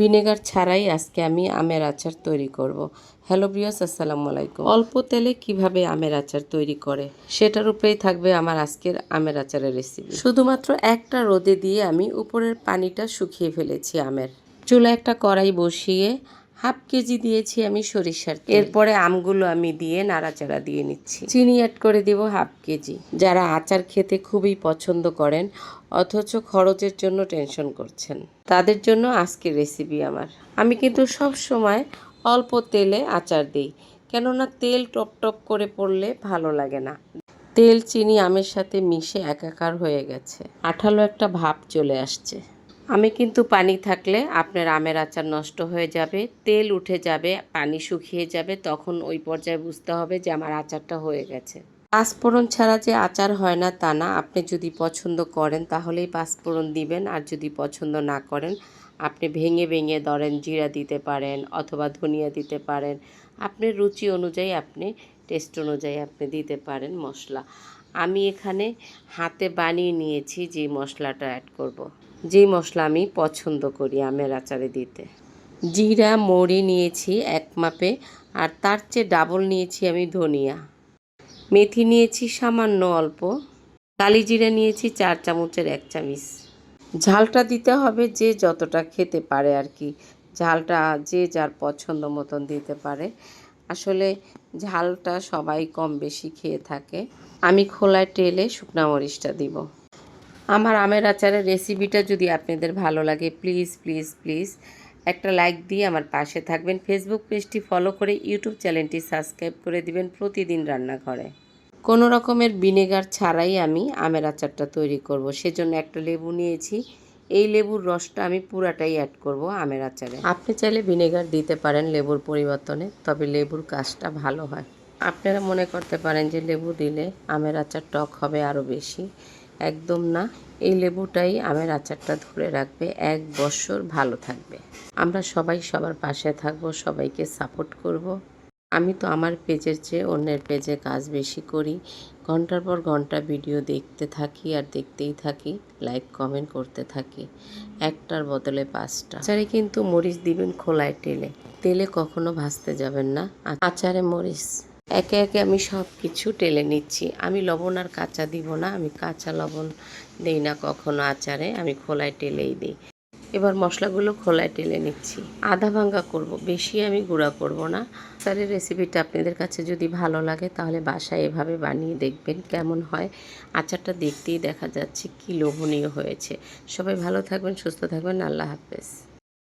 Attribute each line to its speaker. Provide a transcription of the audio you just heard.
Speaker 1: Vinegar ছাড়াই আজকে আমি আমের আচার তৈরি করব। হ্যালো প্রিয়স আসসালামু আলাইকুম। অল্প তেলে কীভাবে আমের আচার তৈরি করে সেটার উপরেই থাকবে আমার আজকের আমের আচারের রেসিপি শুধুমাত্র একটা রোদে দিয়ে আমি উপরের পানিটা শুকিয়ে ফেলেছি আমের। চুলা একটা কড়াই বসিয়ে হাফ কেজি দিয়েছি আমি সরিষার এরপরে আমগুলো আমি দিয়ে নাড়াচাড়া দিয়ে নিচ্ছি। চিনি অ্যাড করে দিব হাফ কেজি। যারা আচার খেতে খুবই পছন্দ করেন অথচ খরচের জন্য টেনশন করছেন তাদের জন্য আজকের রেসিপি আমার। আমি কিন্তু সব সময় অল্প তেলে আচার দিই কেননা তেল টপ টপ করে পড়লে ভালো লাগে না। তেল চিনি আমের সাথে মিশে একাকার হয়ে গেছে। আঠালো একটা ভাব চলে আসছে। আমি কিন্তু পানি থাকলে আপনার আমের আচার নষ্ট হয়ে যাবে, তেল উঠে যাবে, পানি শুকিয়ে যাবে, তখন ওই পর্যায়ে বুঝতে হবে যে আমার আচারটা হয়ে গেছে পাঁচফোড়ন ছাড়া যে আচার হয় না তা না, আপনি যদি পছন্দ করেন তাহলেই পাঁচফোড়ন দিবেন, আর যদি পছন্দ না করেন, আপনি ভেঙে ভেঙে ধরেন জিরা দিতে পারেন অথবা ধনিয়া দিতে পারেন, আপনার রুচি অনুযায়ী আপনি টেস্ট অনুযায়ী আপনি দিতে পারেন মশলা আমি এখানে হাতে বানিয়ে নিয়েছি যে মশলাটা অ্যাড করব। যেই মশলা আমি পছন্দ করি আমের আচারে দিতে। জিরা, মৌরি নিয়েছি এক মাপে আর তার চেয়ে ডাবল নিয়েছি আমি ধনিয়া। মেথি নিয়েছি সামান্য অল্প। কালি জিরা নিয়েছি চার চামচের এক চামচ। ঝালটা দিতে হবে যে যতটা খেতে পারে আর কি। ঝালটা যে যার পছন্দ মতন দিতে পারে। আসলে ঝালটা সবাই কম বেশি খেয়ে থাকে। আমি খোলায় টেলে শুকনা মরিচটা দিব। আমার আমের আচারের রেসিপিটা যদি আপনাদের ভালো লাগে প্লিজ প্লিজ প্লিজ একটা লাইক দিয়ে আমার পাশে থাকবেন। ফেসবুক পেজটি ফলো করে ইউটিউব চ্যানেলটি সাবস্ক্রাইব করে দিবেন প্রতিদিন রান্নাঘরে। কোনো রকমের ভিনেগার ছাড়াই আমি আমের আচারটা তৈরি করব। সেজন্য একটা লেবু নিয়েছি। এই লেবুর রসটা আমি পুরাটাই অ্যাড করব আমের আচারে। আপনি চাইলে ভিনেগার দিতে পারেন লেবুর পরিবর্তনে, তবে লেবুর কাজটা ভালো হয়। আপনারা মনে করতে পারেন যে লেবু দিলে আমের আচার টক হবে আরও বেশি। একদম না। এই লেবুটাই আমের আচারটা ধরে রাখবে, এক বছর ভালো থাকবে। আমরা সবাই সবার পাশে থাকব, সবাইকে সাপোর্ট করব। আমি তো আমার পেজের চেয়ে অন্যের পেজে কাজ বেশি করি। ঘণ্টার পর ঘণ্টা ভিডিও দেখতে থাকি আর দেখতেই থাকি লাইক কমেন্ট করতে থাকি। একটার বদলে পাঁচটা। আচারে কিন্তু মরিচ দিবেন খোলায় তেলে। তেলে কখনো ভাজতে যাবেন না। আচারে মরিচ। একে একে আমি সব কিছু টেলে নিচ্ছি। আমি লবণ আর কাঁচা দিব না, আমি কাঁচা লবণ দেই না কখনো আচারে, আমি খোলায় টেলেই দিই। এবার মশলাগুলো খোলায় টেলে নিচ্ছি। আধা ভাঙ্গা করব, বেশি আমি গুঁড়া করব না। আচারের রেসিপিটা আপনাদের কাছে যদি ভালো লাগে, তাহলে বাসায় এভাবে বানিয়ে দেখবেন কেমন হয়। আচারটা দেখতেই দেখা যাচ্ছে কি লোভনীয় হয়েছে। সবাই ভালো থাকবেন, সুস্থ থাকবেন, আল্লাহ হাফেজ।